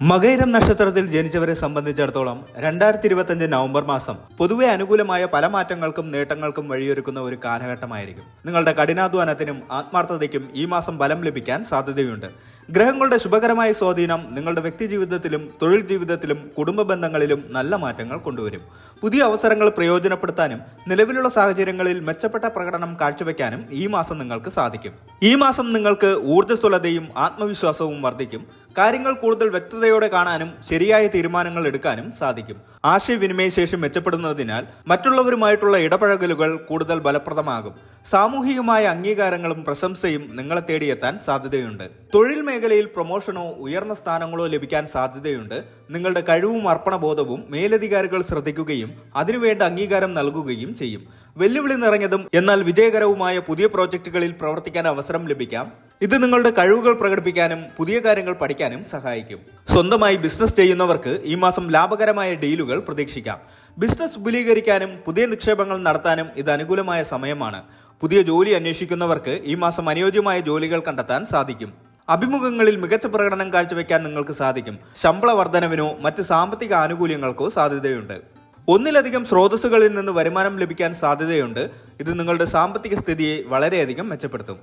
മകയിരം നക്ഷത്രത്തിൽ ജനിച്ചവരെ സംബന്ധിച്ചിടത്തോളം രണ്ടായിരത്തി ഇരുപത്തഞ്ച് നവംബർ മാസം പൊതുവെ അനുകൂലമായ പല മാറ്റങ്ങൾക്കും നേട്ടങ്ങൾക്കും വഴിയൊരുക്കുന്ന ഒരു കാലഘട്ടമായിരിക്കും. നിങ്ങളുടെ കഠിനാധ്വാനത്തിനും ആത്മാർത്ഥതയ്ക്കും ഈ മാസം ബലം ലഭിക്കാൻ സാധ്യതയുണ്ട്. ഗ്രഹങ്ങളുടെ ശുഭകരമായ സ്വാധീനം നിങ്ങളുടെ വ്യക്തി ജീവിതത്തിലും തൊഴിൽ ജീവിതത്തിലും കുടുംബ ബന്ധങ്ങളിലും നല്ല മാറ്റങ്ങൾ കൊണ്ടുവരും. പുതിയ അവസരങ്ങൾ പ്രയോജനപ്പെടുത്താനും നിലവിലുള്ള സാഹചര്യങ്ങളിൽ മെച്ചപ്പെട്ട പ്രകടനം കാഴ്ചവെക്കാനും ഈ മാസം നിങ്ങൾക്ക് സാധിക്കും. ഈ മാസം നിങ്ങൾക്ക് ഊർജസ്വലതയും ആത്മവിശ്വാസവും വർദ്ധിക്കും. കാര്യങ്ങൾ കൂടുതൽ വ്യക്തതയോടെ കാണാനും ശരിയായ തീരുമാനങ്ങൾ എടുക്കാനും സാധിക്കും. ആശയവിനിമയ ശേഷി മെച്ചപ്പെടുന്നതിനാൽ മറ്റുള്ളവരുമായിട്ടുള്ള ഇടപഴകലുകൾ കൂടുതൽ ഫലപ്രദമാകും. സാമൂഹികമായ അംഗീകാരങ്ങളും പ്രശംസയും നിങ്ങളെ തേടിയെത്താൻ സാധ്യതയുണ്ട്. തൊഴിൽ മേഖലയിൽ പ്രൊമോഷനോ ഉയർന്ന സ്ഥാനങ്ങളോ ലഭിക്കാൻ സാധ്യതയുണ്ട്. നിങ്ങളുടെ കഴിവും അർപ്പണബോധവും മേലധികാരികൾ ശ്രദ്ധിക്കുകയും അതിനുവേണ്ട അംഗീകാരം നൽകുകയും ചെയ്യും. വെല്ലുവിളി നിറഞ്ഞതും എന്നാൽ വിജയകരവുമായ പുതിയ പ്രോജക്റ്റുകളിൽ പ്രവർത്തിക്കാൻ അവസരം ലഭിക്കാം. ഇത് നിങ്ങളുടെ കഴിവുകൾ പ്രകടിപ്പിക്കാനും പുതിയ കാര്യങ്ങൾ പഠിക്കാനും സഹായിക്കും. സ്വന്തമായി ബിസിനസ് ചെയ്യുന്നവർക്ക് ഈ മാസം ലാഭകരമായ ഡീലുകൾ പ്രതീക്ഷിക്കാം. ബിസിനസ് വിപുലീകരിക്കാനും പുതിയ നിക്ഷേപങ്ങൾ നടത്താനും ഇത് അനുകൂലമായ സമയമാണ്. പുതിയ ജോലി അന്വേഷിക്കുന്നവർക്ക് ഈ മാസം അനുയോജ്യമായ ജോലികൾ കണ്ടെത്താൻ സാധിക്കും. അഭിമുഖങ്ങളിൽ മികച്ച പ്രകടനം കാഴ്ചവെക്കാൻ നിങ്ങൾക്ക് സാധിക്കും. ശമ്പള വർധനവിനോ മറ്റ് സാമ്പത്തിക ആനുകൂല്യങ്ങൾക്കോ സാധ്യതയുണ്ട്. ഒന്നിലധികം സ്രോതസ്സുകളിൽ നിന്ന് വരുമാനം ലഭിക്കാൻ സാധ്യതയുണ്ട്. ഇത് നിങ്ങളുടെ സാമ്പത്തിക സ്ഥിതിയെ വളരെയധികം മെച്ചപ്പെടുത്തും.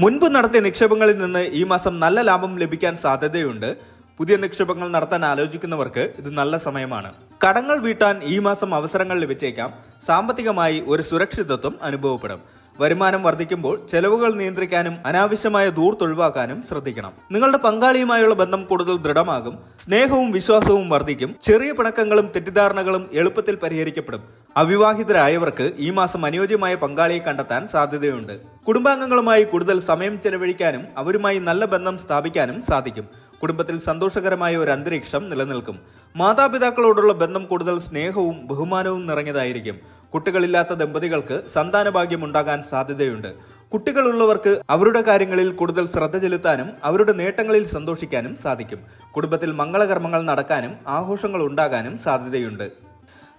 മുൻപ് നടത്തിയ നിക്ഷേപങ്ങളിൽ നിന്ന് ഈ മാസം നല്ല ലാഭം ലഭിക്കാൻ സാധ്യതയുണ്ട്. പുതിയ നിക്ഷേപങ്ങൾ നടത്താൻ ആലോചിക്കുന്നവർക്ക് ഇത് നല്ല സമയമാണ്. കടങ്ങൾ വീട്ടാൻ ഈ മാസം അവസരങ്ങൾ ലഭിച്ചേക്കാം. സാമ്പത്തികമായി ഒരു സുരക്ഷിതത്വം അനുഭവപ്പെടും. വരുമാനം വർദ്ധിക്കുമ്പോൾ ചെലവുകൾ നിയന്ത്രിക്കാനും അനാവശ്യമായ ദൂർത്തൊഴിവാക്കാനും ശ്രദ്ധിക്കണം. നിങ്ങളുടെ പങ്കാളിയുമായുള്ള ബന്ധം കൂടുതൽ ദൃഢമാകും. സ്നേഹവും വിശ്വാസവും വർദ്ധിക്കും. ചെറിയ പിണക്കങ്ങളും തെറ്റിദ്ധാരണകളും എളുപ്പത്തിൽ പരിഹരിക്കപ്പെടും. അവിവാഹിതരായവർക്ക് ഈ മാസം അനുയോജ്യമായ പങ്കാളിയെ കണ്ടെത്താൻ സാധ്യതയുണ്ട്. കുടുംബാംഗങ്ങളുമായി കൂടുതൽ സമയം ചെലവഴിക്കാനും അവരുമായി നല്ല ബന്ധം സ്ഥാപിക്കാനും സാധിക്കും. കുടുംബത്തിൽ സന്തോഷകരമായ ഒരു അന്തരീക്ഷം നിലനിൽക്കും. മാതാപിതാക്കളോടുള്ള ബന്ധം കൂടുതൽ സ്നേഹവും ബഹുമാനവും നിറഞ്ഞതായിരിക്കും. കുട്ടികളില്ലാത്ത ദമ്പതികൾക്ക് സന്താനഭാഗ്യം ഉണ്ടാകാൻ സാധ്യതയുണ്ട്. കുട്ടികളുള്ളവർക്ക് അവരുടെ കാര്യങ്ങളിൽ കൂടുതൽ ശ്രദ്ധ ചെലുത്താനും അവരുടെ നേട്ടങ്ങളിൽ സന്തോഷിക്കാനും സാധിക്കും. കുടുംബത്തിൽ മംഗളകർമ്മങ്ങൾ നടക്കാനും ആഘോഷങ്ങൾ ഉണ്ടാകാനും സാധ്യതയുണ്ട്.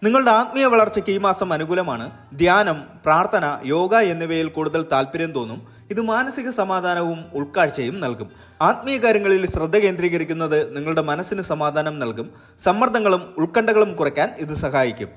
നിങ്ങളുടെ ആത്മീയ വളർച്ചയ്ക്ക് ഈ മാസം അനുകൂലമാണ്. ധ്യാനം പ്രാർത്ഥന യോഗ എന്നിവയിൽ കൂടുതൽ താല്പര്യം തോന്നും. ഇത് മാനസിക സമാധാനവും ഉൾക്കാഴ്ചയും നൽകും. ആത്മീയ കാര്യങ്ങളിൽ ശ്രദ്ധ കേന്ദ്രീകരിക്കുന്നത് നിങ്ങളുടെ മനസ്സിന് സമാധാനം നൽകും. സമ്മർദ്ദങ്ങളും ഉത്കണ്ഠകളും കുറയ്ക്കാൻ ഇത് സഹായിക്കും.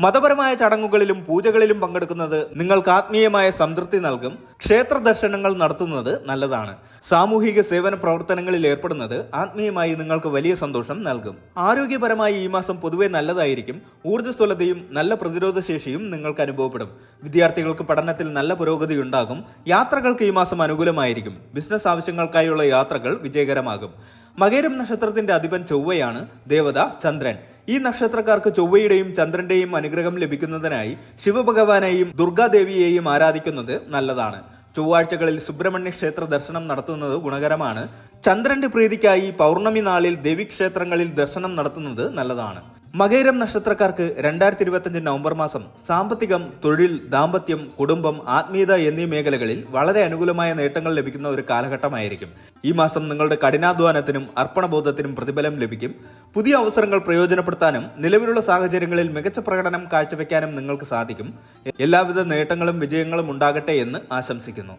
മതപരമായ ചടങ്ങുകളിലും പൂജകളിലും പങ്കെടുക്കുന്നത് നിങ്ങൾക്ക് ആത്മീയമായ സംതൃപ്തി നൽകും. ക്ഷേത്ര ദർശനങ്ങൾ നടത്തുന്നത് നല്ലതാണ്. സാമൂഹിക സേവന പ്രവർത്തനങ്ങളിൽ ഏർപ്പെടുന്നത് ആത്മീയമായി നിങ്ങൾക്ക് വലിയ സന്തോഷം നൽകും. ആരോഗ്യപരമായി ഈ മാസം പൊതുവെ നല്ലതായിരിക്കും. ഊർജസ്വലതയും നല്ല പ്രതിരോധ ശേഷിയും നിങ്ങൾക്ക് അനുഭവപ്പെടും. വിദ്യാർത്ഥികൾക്ക് പഠനത്തിൽ നല്ല പുരോഗതി ഉണ്ടാകും. യാത്രകൾക്ക് ഈ മാസം അനുകൂലമായിരിക്കും. ബിസിനസ് ആവശ്യങ്ങൾക്കായുള്ള യാത്രകൾ വിജയകരമാകും. മകേരം നക്ഷത്രത്തിന്റെ അധിപൻ ചൊവ്വയാണ്. ദേവത ചന്ദ്രൻ. ഈ നക്ഷത്രക്കാർക്ക് ചൊവ്വയുടെയും ചന്ദ്രന്റെയും അനുഗ്രഹം ലഭിക്കുന്നതിനായി ശിവഭഗവാനെയും ദുർഗാദേവിയെയും ആരാധിക്കുന്നത് നല്ലതാണ്. ചൊവ്വാഴ്ചകളിൽ സുബ്രഹ്മണ്യ ക്ഷേത്ര ദർശനം നടത്തുന്നത് ഗുണകരമാണ്. ചന്ദ്രന്റെ പ്രീതിക്കായി പൗർണമി നാളിൽ ദേവീക്ഷേത്രങ്ങളിൽ ദർശനം നടത്തുന്നത് നല്ലതാണ്. മകയിരം നക്ഷത്രക്കാർക്ക് രണ്ടായിരത്തി ഇരുപത്തിയഞ്ച് നവംബർ മാസം സാമ്പത്തികം തൊഴിൽ ദാമ്പത്യം കുടുംബം ആത്മീയത എന്നീ മേഖലകളിൽ വളരെ അനുകൂലമായ നേട്ടങ്ങൾ ലഭിക്കുന്ന ഒരു കാലഘട്ടമായിരിക്കും. ഈ മാസം നിങ്ങളുടെ കഠിനാധ്വാനത്തിനും അർപ്പണബോധത്തിനും പ്രതിഫലം ലഭിക്കും. പുതിയ അവസരങ്ങൾ പ്രയോജനപ്പെടുത്താനും നിലവിലുള്ള സാഹചര്യങ്ങളിൽ മികച്ച പ്രകടനം കാഴ്ചവെക്കാനും നിങ്ങൾക്ക് സാധിക്കും. എല്ലാവിധ നേട്ടങ്ങളും വിജയങ്ങളും ഉണ്ടാകട്ടെ എന്ന് ആശംസിക്കുന്നു.